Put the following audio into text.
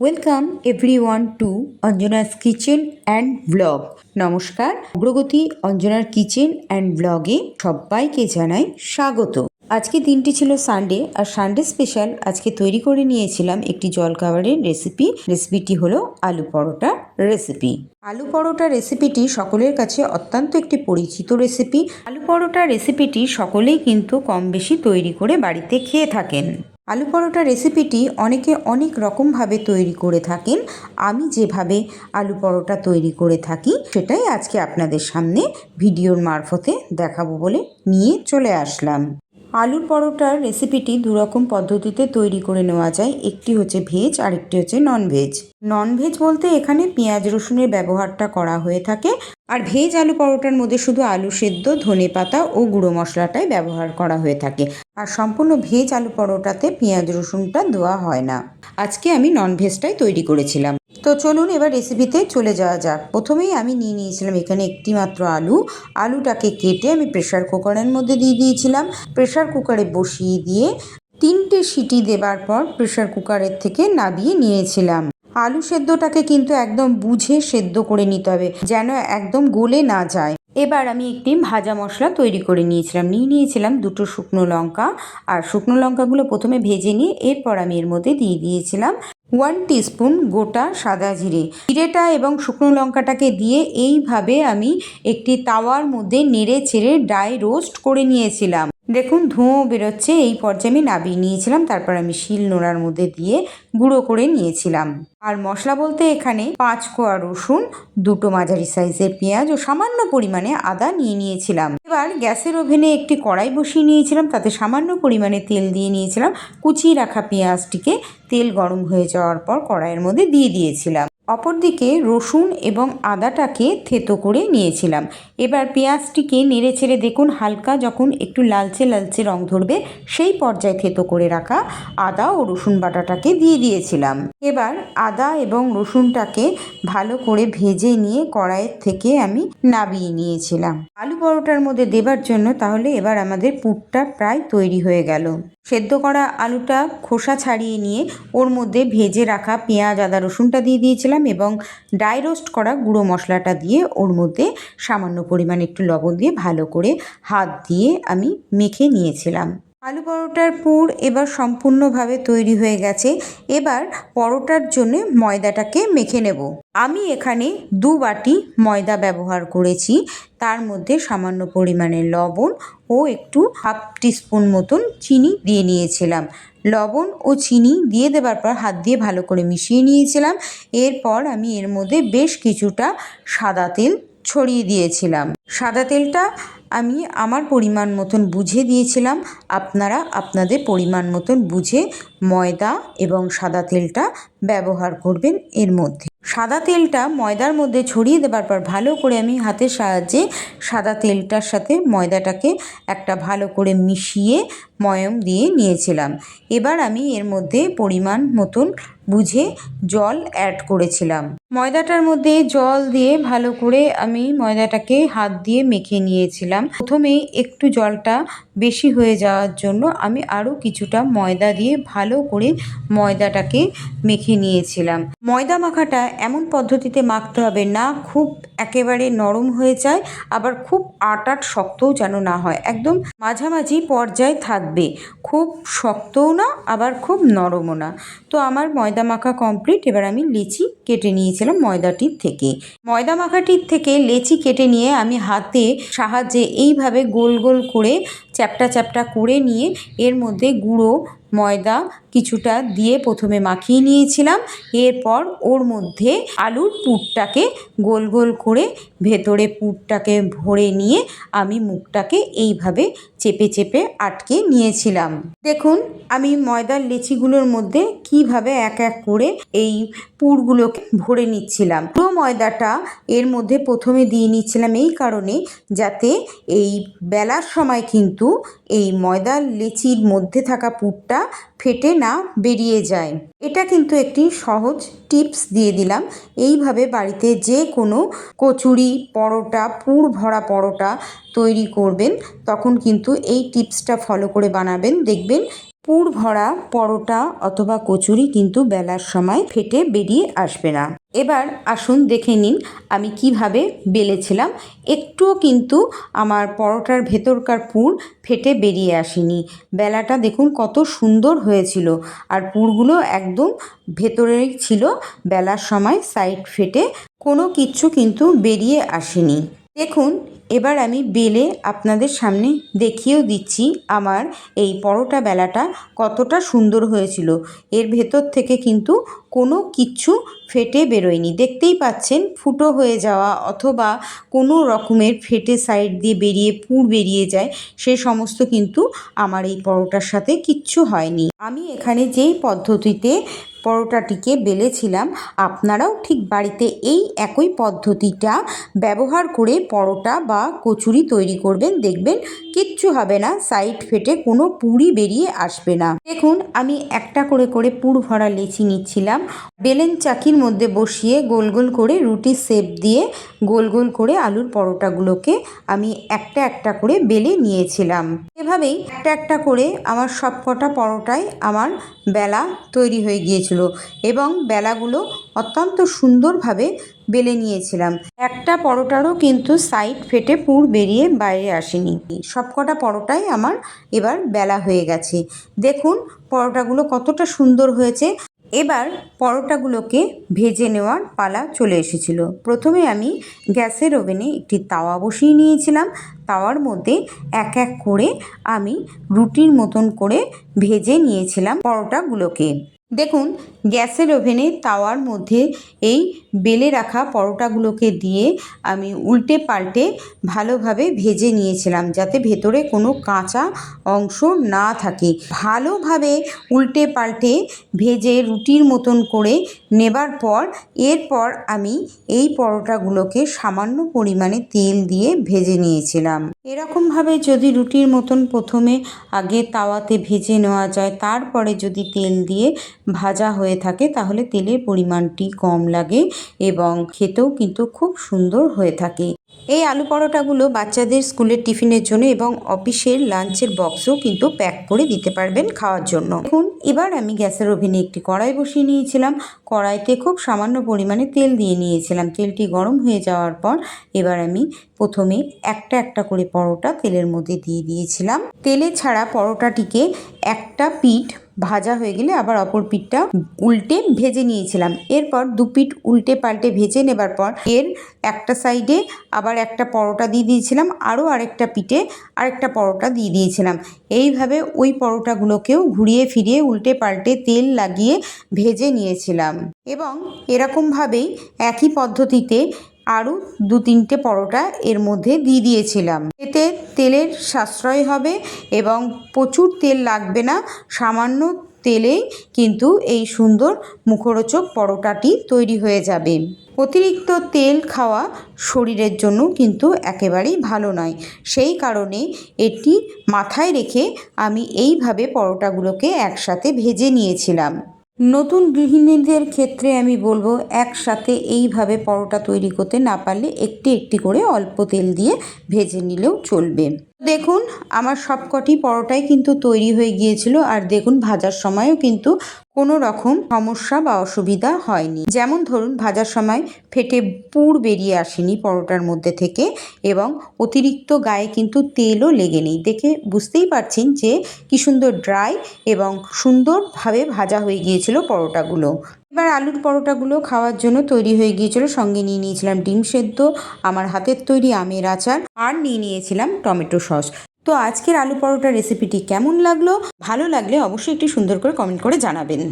Welcome everyone to Anjana's kitchen and blog নমস্কার, অগ্রগতি অঞ্জনার kitchen and ব্লগে সবাইকে জানাই স্বাগত। আজকে দিনটি ছিল সানডে আর সানডে স্পেশাল আজকে তৈরি করে নিয়েছিলাম একটি জলখাবারের রেসিপি রেসিপিটি হলো আলু পরোটা রেসিপি আলু পরোটা রেসিপিটি সকলের কাছে অত্যন্ত একটি পরিচিত রেসিপি আলু পরোটা রেসিপিটি সকলেই কিন্তু কম বেশি তৈরি করে বাড়িতে খেয়ে থাকেন। আলু পরোটা রেসিপিটি অনেকে অনেক রকমভাবে তৈরি করে থাকেন। আমি যেভাবে আলু পরোটা তৈরি করে থাকি, সেটাই আজকে আপনাদের সামনে ভিডিওর মারফতে দেখাবো বলে নিয়ে চলে আসলাম। আলুর পরোটার রেসিপিটি দুরকম পদ্ধতিতে তৈরি করে নেওয়া যায়। একটি হচ্ছে ভেজ আর একটি হচ্ছে নন ভেজ নন ভেজ বলতে এখানে পেঁয়াজ রসুনের ব্যবহারটা করা হয়ে থাকে। আর ভেজ আলু পরোটার মধ্যে শুধু আলু সেদ্ধ, ধনে পাতা ও গুঁড়ো মশলাটাই ব্যবহার করা হয়ে থাকে। আর সম্পূর্ণ ভেজ আলু পরোটাতে পেঁয়াজ রসুনটা দেওয়া হয় না। আজকে আমি নন ভেজটাই তৈরি করেছিলাম। তো চলুন এবার রেসিপিতে চলে যাওয়া যাক। প্রথমেই আমি নিয়ে নিয়েছিলাম এখানে একটি মাত্র আলু। আলুটাকে কেটে আমি প্রেশার কুকারের মধ্যে দিয়ে দিয়েছিলাম। প্রেশার কুকারে বসিয়ে দিয়ে তিনটে সিটি দেবার পর প্রেশার কুকারের থেকে নাবিয়ে নিয়েছিলাম। আলু সেদ্ধটাকে কিন্তু একদম বুঝে সেদ্ধ করে নিতে হবে, যেন একদম গলে না যায়। এবার আমি একটি ভাজা মশলা তৈরি করে নিয়েছিলাম। নিয়ে নিয়েছিলাম দুটো শুকনো লঙ্কা। আর শুকনো লঙ্কাগুলো প্রথমে ভেজে নিয়ে এরপর আমি এর মধ্যে দিয়ে দিয়েছিলাম ওয়ান টিস্পুন গোটা সাদা জিরে। জিরেটা এবং শুকনো লঙ্কাটাকে দিয়ে এইভাবে আমি একটি তাওয়ার মধ্যে নেড়ে ছেড়ে ড্রাই রোস্ট করে নিয়েছিলাম। দেখুন ধোঁয়া বেরোচ্ছে, এই পর্যায়ে আমি নাবিয়ে নিয়েছিলাম, তারপর আমি শিল নোড়ার মধ্যে দিয়ে গুঁড়ো করে নিয়েছিলাম। আর মশলা বলতে এখানে পাঁচ কোয়া রসুন, দুটো মাঝারি সাইজের পেঁয়াজ ও সামান্য পরিমাণে আদা নিয়ে নিয়েছিলাম। এবার গ্যাসের ওভেনে একটি কড়াই বসিয়ে নিয়েছিলাম, তাতে সামান্য পরিমাণে তেল দিয়ে নিয়েছিলাম। কুচিয়ে রাখা পেঁয়াজটিকে তেল গরম হয়ে যাওয়ার পর কড়াইয়ের মধ্যে দিয়ে দিয়েছিলাম। অপরদিকে রসুন এবং আদাটাকে থেতো করে নিয়েছিলাম। এবার পেঁয়াজটিকে নেড়ে ছেড়ে দেখুন, হালকা যখন একটু লালচে লালচে রং ধরবে, সেই পর্যায়ে থেতো করে রাখা আদা ও রসুন বাটাটাকে দিয়ে দিয়েছিলাম। এবার আদা এবং রসুনটাকে ভালো করে ভেজে নিয়ে কড়াইয়ের থেকে আমি নাবিয়ে নিয়েছিলাম। আলু পরোটার মধ্যে দেবার জন্য তাহলে এবার আমাদের পুরটা প্রায় তৈরি হয়ে গেল। সেদ্ধ করা আলুটা খোসা ছাড়িয়ে নিয়ে ওর মধ্যে ভেজে রাখা পেঁয়াজ, আদা, রসুনটা দিয়ে দিয়েছিলাম এবং ড্রাই রোস্ট করা গুঁড়ো মশলাটা দিয়ে ওর মধ্যে সামান্য পরিমাণ একটু লবণ দিয়ে ভালো করে হাত দিয়ে আমি মেখে নিয়েছিলাম। আলু পরোটার পুর এবার সম্পূর্ণভাবে তৈরি হয়ে গেছে। এবার পরোটার জন্য ময়দাটাকে মেখে নেব। আমি এখানে দু বাটি ময়দা ব্যবহার করেছি। তার মধ্যে সামান্য পরিমাণে লবণ ও একটু হাফ টিস্পুন মতন চিনি দিয়ে নিয়েছিলাম। লবণ ও চিনি দিয়ে দেবার পর হাত দিয়ে ভালো করে মিশিয়ে নিয়েছিলাম। এরপর আমি এর মধ্যে বেশ কিছুটা সাদা তেল ছড়িয়ে দিয়েছিলাম। সাদা তেলটা আমি আমার পরিমাণ মতন বুঝে দিয়েছিলাম। আপনারা আপনাদের পরিমাণ মতন বুঝে ময়দা এবং সাদা তেলটা ব্যবহার করবেন এর মধ্যে। সাদা তেলটা ময়দার মধ্যে ছড়িয়ে দেবার পর ভালো করে আমি হাতের সাহায্যে সাদা তেলটার সাথে ময়দাটাকে একটা ভালো করে মিশিয়ে ময়ম দিয়ে নিয়েছিলাম। এবার আমি এর মধ্যে পরিমাণ মতন বুঝে জল অ্যাড করেছিলাম। ময়দাটার মধ্যে জল দিয়ে ভালো করে আমি ময়দাটাকে হাত দিয়ে মেখে নিয়েছিলাম। প্রথমে একটু জলটা বেশি হয়ে যাওয়ার জন্য আমি আরও কিছুটা ময়দা দিয়ে ভালো করে ময়দাটাকে মেখে নিয়েছিলাম। ময়দা মাখাটা এমন পদ্ধতিতে মাখতে হবে না, খুব একেবারে নরম হয়ে যায়, আবার খুব আট আট শক্তও যেন না হয়। একদম মাঝামাঝি পর্যায়ে থাকবে, খুব শক্তও না, আবার খুব নরমও না। তো আমার ময়দা মাখা কমপ্লিট, এবার আমি লিচি কেটে নিয়েছিলাম ময়দাটির থেকে। ময়দা মাখাটির থেকে লেচি কেটে নিয়ে আমি হাতে সাহায্যে এইভাবে গোল গোল করে, চ্যাপটা চ্যাপটা করে নিয়ে এর মধ্যে গুঁড়ো, ময়দা কিছুটা দিয়ে প্রথমে মাখিয়ে নিয়েছিলাম। এরপর ওর মধ্যে আলুর পুরটাকে গোল গোল করে ভেতরে পুরটাকে ভরে নিয়ে আমি মুখটাকে এইভাবে চেপে চেপে আটকে নিয়েছিলাম। দেখুন, আমি ময়দার লেচিগুলোর মধ্যে কীভাবে এক এক করে এই পুরগুলোকে ভরে নিচ্ছিলাম। পুরো ময়দাটা এর মধ্যে প্রথমে দিয়ে নিচ্ছিলাম এই কারণে যাতে এই বেলার সময় কিন্তু এই ময়দার লেচির মধ্যে থাকা পুরটা ফেটে না বেরিয়ে যায়। এটা কিন্তু একটি সহজ টিপস দিয়ে দিলাম। এইভাবে বাড়িতে যে কোনো কচুরি পরোটা, পুর ভরা পরোটা তৈরি করবেন। তখন কিন্তু এই টিপসটা ফলো করে বানাবেন। দেখবেন পুর ভরা পরোটা অথবা কচুরি কিন্তু বেলার সময় ফেটে বেরিয়ে আসবে না। এবার আসুন দেখে নিন আমি কীভাবে বেলেছিলাম। একটুও কিন্তু আমার পরোটার ভেতরকার পুর ফেটে বেরিয়ে আসেনি। বেলাটা দেখুন কত সুন্দর হয়েছিল। আর পুরগুলো একদম ভেতরেই ছিল। বেলার সময় সাইড ফেটে কোনো কিচ্ছু কিন্তু বেরিয়ে আসেনি। দেখুন, এবার আমি বেলে আপনাদের সামনে দেখিয়েও দিচ্ছি আমার এই পরোটা বেলাটা কতটা সুন্দর হয়েছিল। এর ভেতর থেকে কিন্তু কোনো কিচ্ছু ফেটে বেরোয়নি। দেখতেই পাচ্ছেন, ফুটো হয়ে যাওয়া অথবা কোনো রকমের ফেটে সাইড দিয়ে বেরিয়ে পুর বেরিয়ে যায়, সে সমস্ত কিন্তু আমার এই পরোটার সাথে কিচ্ছু হয়নি। আমি এখানে যেই পদ্ধতিতে পরোটাটিকে বেলেছিলাম, আপনারাও ঠিক বাড়িতে এই একই পদ্ধতিটা ব্যবহার করে পরোটা বা কচুরি তৈরি করবেন, দেখবেন কিচ্ছু হবে না, সাইড ফেটে কোনো পুরি বেরিয়ে আসবে না। দেখুন, আমি একটা করে করে পুর ভরা লেচি নিচ্ছিলাম, বেলেন চাকির মধ্যে বসিয়ে গোল গোল করে রুটির সেপ দিয়ে গোল গোল করে আলুর পরোটাগুলোকে আমি একটা একটা করে বেলে নিয়েছিলাম। এভাবেই একটা একটা করে আমার সব কটা পরোটাই আমার বেলা তৈরি হয়ে গিয়েছিল। এবং বেলাগুলো অত্যন্ত সুন্দরভাবে বেলে নিয়েছিলাম। একটা পরোটারও কিন্তু সাইড ফেটে পুর বেরিয়ে বাইরে আসেনি। সবকটা পরোটাই আমার এবার বেলা হয়ে গেছে। দেখুন, পরোটাগুলো কতটা সুন্দর হয়েছে। এবার পরোটাগুলোকে ভেজে নেওয়ার পালা চলে এসেছিল। প্রথমে আমি গ্যাসের ওভেনে একটি তাওয়া বসিয়ে নিয়েছিলাম। তাওয়ার মধ্যে এক এক করে আমি রুটির মতন করে ভেজে নিয়েছিলাম পরোটাগুলোকে। দেখুন, গ্যাসের ওভেনে তাওয়ার মধ্যে এই বেলে রাখা পরোটাগুলোকে দিয়ে আমি উল্টে পাল্টে ভালোভাবে ভেজে নিয়েছিলাম যাতে ভেতরে কোনো কাঁচা অংশ না থাকে। ভালোভাবে উল্টে পাল্টে ভেজে রুটির মতন করে নেবার পর, এরপর আমি এই পরোটাগুলোকে সামান্য পরিমাণে তেল দিয়ে ভেজে নিয়েছিলাম। এরকমভাবে যদি রুটির মতন প্রথমে আগে তাওয়াতে ভেজে নেওয়া যায়, তারপরে যদি তেল দিয়ে ভাজা হয়ে থাকে, তাহলে তেলের পরিমাণটি কম লাগে এবং খেতেও কিন্তু খুব সুন্দর হয়ে থাকে। এই আলু পরোটাগুলো বাচ্চাদের স্কুলের টিফিনের জন্য এবং অফিসের লাঞ্চের বক্সও কিন্তু প্যাক করে দিতে পারবেন খাওয়ার জন্য। এখন এবার আমি গ্যাসের ওভেনে একটি কড়াই বসিয়ে নিয়েছিলাম। কড়াইতে খুব সামান্য পরিমাণে তেল দিয়ে নিয়েছিলাম। তেলটি গরম হয়ে যাওয়ার পর এবার আমি প্রথমে একটা একটা করে পরোটা তেলের মধ্যে দিয়ে দিয়েছিলাম। তেলে ছাড়া পরোটাটিকে একটা পিঠ ভাজা হয়ে গেলে আবার অপর পিঠটা উল্টে ভেজে নিয়েছিলাম। এরপর দু পিঠ উল্টে পাল্টে ভেজে নেবার পর এর একটা সাইডে আবার একটা পরোটা দিয়ে দিয়েছিলাম, আরও আরেকটা পিঠে আরেকটা পরোটা দিয়ে দিয়েছিলাম। এইভাবে ওই পরোটাগুলোকেও ঘুরিয়ে ফিরিয়ে উল্টে পাল্টে তেল লাগিয়ে ভেজে নিয়েছিলাম। এবং এরকমভাবেই একই পদ্ধতিতে আরও দু তিনটে পরোটা এর মধ্যে দিয়ে দিয়েছিলাম। এতে তেলের সাশ্রয় হবে এবং প্রচুর তেল লাগবে না, সামান্য তেলেই কিন্তু এই সুন্দর মুখরোচক পরোটাটি তৈরি হয়ে যাবে। অতিরিক্ত তেল খাওয়া শরীরের জন্য কিন্তু একেবারেই ভালো নয়। সেই কারণে এটি মাথায় রেখে আমি এইভাবে পরোটাগুলোকে একসাথে ভেজে নিয়েছিলাম। নতুন গৃহিণীদের ক্ষেত্রে আমি বলব, একসাথে এইভাবে পরোটা তৈরি করতে না পারলে একটি একটি করে অল্প তেল দিয়ে ভেজে নিলেও চলবে। দেখুন, আমার সবকটি পরোটাই কিন্তু তৈরি হয়ে গিয়েছিল আর দেখুন, ভাজার সময়ও কিন্তু কোনো রকম সমস্যা বা অসুবিধা হয়নি। যেমন ধরুন, ভাজার সময় ফেটে পুর বেরিয়ে আসেনি পরোটার মধ্যে থেকে এবং অতিরিক্ত গায়ে কিন্তু তেলও লেগে নেই দেখে বুঝতেই পারছেন যে কি সুন্দর ড্রাই এবং সুন্দরভাবে ভাজা হয়ে গিয়েছিল পরোটাগুলো। এবার আলুর পরোটাগুলো খাওয়ার জন্য তৈরি হয়ে গিয়েছিল, সঙ্গে নিয়ে নিয়েছিলাম ডিম সেদ্ধ, আমার হাতের তৈরি আমের আচার আর নিয়ে নিয়েছিলাম টমেটো সস। তো আজকের আলু পরোটার রেসিপিটি কেমন লাগল? ভালো লাগলে অবশ্যই একটি সুন্দর করে কমেন্ট করে জানাবেন।